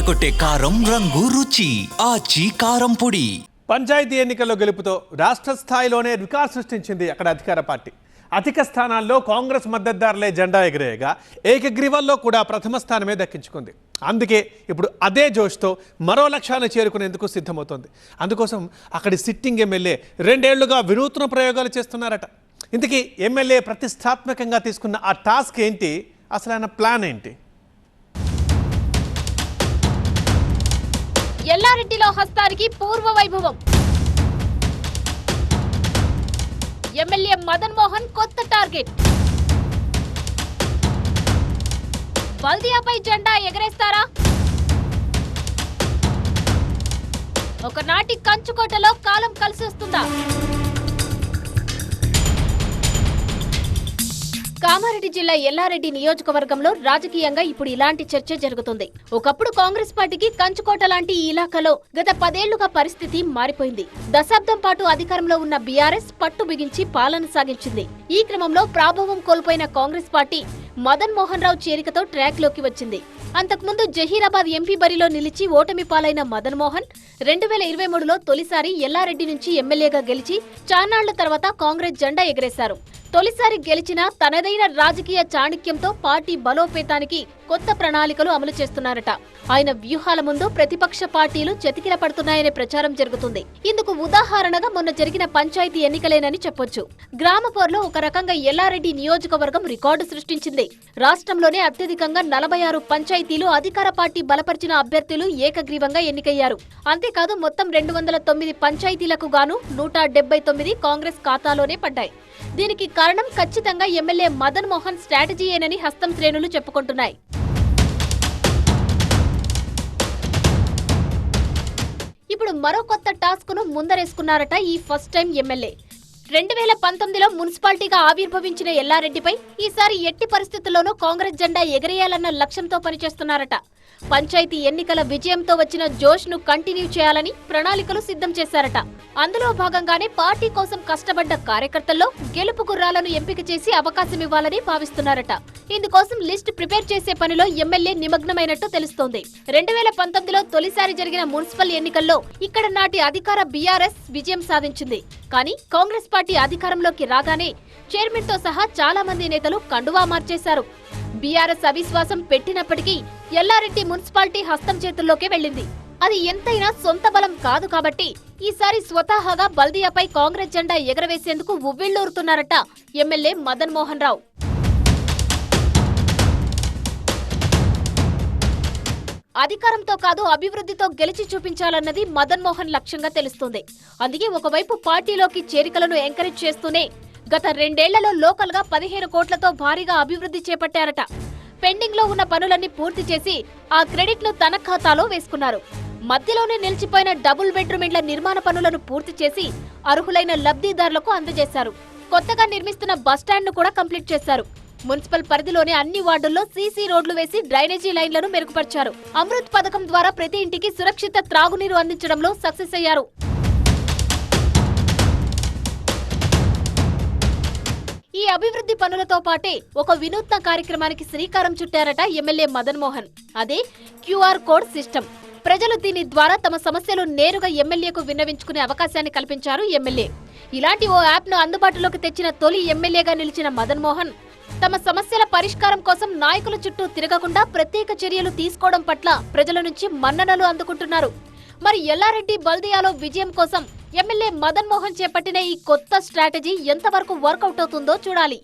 అదరగొట్టే కారం రంగు రుచి ఆచి కారం పొడి. పంచాయతీ ఎన్నికల్లో గెలుపుతో రాష్ట్ర స్థాయిలోనే రికార్డ్ సృష్టించింది అక్కడ అధికార పార్టీ. అధిక స్థానాల్లో కాంగ్రెస్ మద్దతుదారులే జెండా ఎగిరేయగా ఏకగ్రీవాల్లో కూడా ప్రథమ స్థానమే దక్కించుకుంది. అందుకే ఇప్పుడు అదే జోష్తో మరో లక్ష్యాన్ని చేరుకునేందుకు సిద్ధమవుతోంది. అందుకోసం అక్కడి సిట్టింగ్ ఎమ్మెల్యే రెండేళ్ళుగా వినూత్న ప్రయోగాలు చేస్తున్నారట. ఇంతకీ ఎమ్మెల్యే ప్రతిష్టాత్మకంగా తీసుకున్న ఆ టాస్క్ ఏంటి? అసలు ఆయన ప్లాన్ ఏంటి? ఎల్లారెడ్డిలో హస్తానికి పూర్వ వైభవం ఎమ్మెల్యే మదన్ మోహన్ కొత్త టార్గెట్. బల్దియాపై జెండా ఎగరేస్తారా? ఒకనాటి కంచుకోటలో కాలం కలిసి వస్తుందా కామారెడ్డి జిల్లా ఎల్లారెడ్డి నియోజకవర్గంలో రాజకీయంగా ఇప్పుడు ఇలాంటి చర్చ జరుగుతుంది. ఒకప్పుడు కాంగ్రెస్ పార్టీకి కంచుకోట లాంటి ఈ ఇలాకాలో గత పదేళ్ళుగా పరిస్థితి మారిపోయింది. దశాబ్దం పాటు అధికారంలో ఉన్న బీఆర్ఎస్ పట్టు బిగించి పాలన సాగించింది. ఈ క్రమంలో ప్రాభవం కోల్పోయిన కాంగ్రెస్ పార్టీ మదన్ మోహన్ రావు చేరికతో ట్రాక్లోకి వచ్చింది. అంతకుముందు జహీరాబాద్ ఎంపీ బరిలో నిలిచి ఓటమి పాలైన మదన్ మోహన్ రెండు వేల ఇరవై మూడులో తొలిసారి ఎల్లారెడ్డి నుంచి ఎమ్మెల్యేగా గెలిచి చాన్నాళ్ళ తర్వాత కాంగ్రెస్ జెండా ఎగరేశారు. తొలిసారి గెలిచిన తనదైన రాజకీయ చాణక్యంతో పార్టీ బలోపేతానికి కొత్త ప్రణాళికలు అమలు చేస్తున్నారట. ఆయన వ్యూహాల ముందు ప్రతిపక్ష పార్టీలు చతికిల పడుతున్నాయనే ప్రచారం జరుగుతుంది. ఇందుకు ఉదాహరణగా మొన్న జరిగిన పంచాయతీ ఎన్నికలేనని చెప్పొచ్చు. గ్రామ పోర్లో ఒక రకంగా ఎల్లారెడ్డి నియోజకవర్గం రికార్డు సృష్టించింది. రాష్ట్రంలోనే అత్యధికంగా నలభై ఆరు పంచాయతీలు అధికార పార్టీ బలపరిచిన అభ్యర్థులు ఏకగ్రీవంగా ఎన్నికయ్యారు. అంతేకాదు మొత్తం రెండు వందల తొమ్మిది పంచాయతీలకు గాను నూట డెబ్బై తొమ్మిది కాంగ్రెస్ ఖాతాలోనే పడ్డాయి. దీనికి కారణం ఖచ్చితంగా ఎమ్మెల్యే మదన్ మోహన్ స్ట్రాటజీయేనని హస్తం శ్రేణులు చెప్పుకుంటున్నాయి. ఇప్పుడు మరో కొత్త టాస్క్ను ముందరేసుకున్నారట ఈ ఫస్ట్ టైం ఎమ్మెల్యే. రెండు వేల పంతొమ్మిదిలో మున్సిపాలిటీగా ఆవిర్భవించిన ఎల్లారెడ్డిపై ఈసారి ఎట్టి పరిస్థితుల్లోనూ కాంగ్రెస్ జెండా ఎగరేయాలన్న లక్ష్యంతో పనిచేస్తున్నారట. పంచాయతీ ఎన్నికల విజయంతో వచ్చిన జోష్ను కంటిన్యూ చేయాలని ప్రణాళికలు సిద్ధం చేశారట. అందులో భాగంగానే పార్టీ కోసం కష్టపడ్డ కార్యకర్తల్లో గెలుపు గుర్రాలను ఎంపిక చేసి అవకాశం ఇవ్వాలని భావిస్తున్నారట. ఇందుకోసం లిస్ట్ ప్రిపేర్ చేసే పనిలో ఎమ్మెల్యే నిమగ్నమైనట్టు తెలుస్తోంది. రెండు వేల పంతొమ్మిదిలో తొలిసారి జరిగిన మున్సిపల్ ఎన్నికల్లో ఇక్కడ నాటి అధికార బీఆర్ఎస్ విజయం సాధించింది. కానీ కాంగ్రెస్ పార్టీ అధికారంలోకి రాగానే చైర్మన్తో సహా చాలా మంది నేతలు కండువా మార్చేశారు. బీఆర్ఎస్ అవిశ్వాసం పెట్టినప్పటికీ ఎల్లారెడ్డి మున్సిపాలిటీ హస్తం చేతుల్లోకి వెళ్ళింది. అది ఎంతైనా సొంత బలం కాదు కాబట్టి ఈసారి స్వతహాగా బల్దియాపై కాంగ్రెస్ జెండా ఎగరవేసేందుకు ఉవ్విళ్ళూరుతున్నారట ఎమ్మెల్యే మదన్ మోహన్ రావు. అధికారంతో కాదు అభివృద్ధితో గెలిచి చూపించాలన్నది మదన్ మోహన్ లక్ష్యంగా తెలుస్తుంది. అందుకే ఒకవైపు పార్టీలోకి చేరికలను ఎంకరేజ్ చేస్తూనే గత రెండేళ్ళలో లోకల్గా పదిహేను కోట్లతో భారీగా అభివృద్ధి చేపట్టారట. పెండింగ్లో ఉన్న పనులన్నీ పూర్తి చేసి ఆ క్రెడిట్ను తన ఖాతాలో వేసుకున్నారు. మధ్యలోనే నిలిచిపోయిన డబుల్ బెడ్రూమ్ ఇండ్ల నిర్మాణ పనులను పూర్తి చేసి అర్హులైన లబ్ధిదారులకు అందజేశారు. కొత్తగా నిర్మిస్తున్న బస్టాండ్ను కూడా కంప్లీట్ చేశారు. మున్సిపల్ పరిధిలోని అన్ని వార్డుల్లో సీసీ రోడ్లు వేసి డ్రైనేజీ లైన్లను మెరుగుపరిచారు. అమృత్ పథకం ద్వారా ప్రతి ఇంటికి సురక్షిత త్రాగునీరు అందించడంలో సక్సెస్ అయ్యారు. ఈ అభివృద్ధి పనులతో పాటే ఒక వినూత్న కార్యక్రమానికి శ్రీకారం చుట్టారట ఎమ్మెల్యే మదన్ మోహన్. అదే క్యూఆర్ కోడ్ సిస్టమ్. ప్రజలు దీని ద్వారా తమ సమస్యలు నేరుగా ఎమ్మెల్యేకు విన్నవించుకునే అవకాశాన్ని కల్పించారు ఎమ్మెల్యే. ఇలాంటి ఓ యాప్ను అందుబాటులోకి తెచ్చిన తొలి ఎమ్మెల్యేగా నిలిచిన మదన్ మోహన్ తమ సమస్యల పరిష్కారం కోసం నాయకుల చుట్టూ తిరగకుండా ప్రత్యేక చర్యలు తీసుకోవడం పట్ల ప్రజల నుంచి మన్ననలు అందుకుంటున్నారు. మరి ఎల్లారెడ్డి బల్దియాలో విజయం కోసం ఎమ్మెల్యే మదన్ మోహన్ చేపట్టిన ఈ కొత్త స్ట్రాటజీ ఎంతవరకు వర్కౌట్ అవుతుందో చూడాలి.